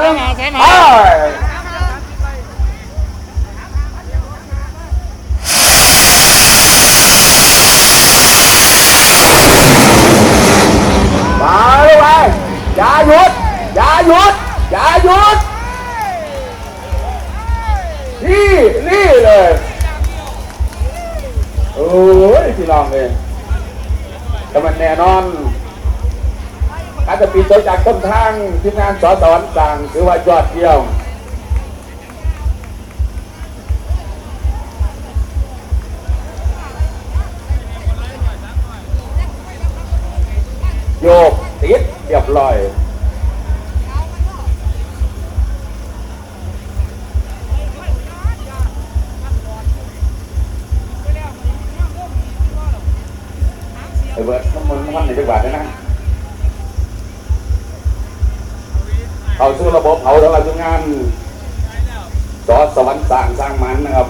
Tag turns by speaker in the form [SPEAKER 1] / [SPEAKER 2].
[SPEAKER 1] หนึ่ง
[SPEAKER 2] ใช่ไหม
[SPEAKER 1] ไปมาเลยไปอย่าหยุด อย่าหยุด อย่าหยุด นี่ นี่เลยโอ้ยพี่น้องเลยแต่มันแน่นอน อาจจะปีตัวจากต้นทางทีมงานสอสอนต่างถือว่ายอดเยี่ยมโยกติดเรียบร้อยไอ้เบิร์ดน้ำมันน้ำมันในจังหวัดนะ เข้าสู่ระบบเผาแล้วทุกงานสอสวรรค์สร้างสร้างมันนะครับ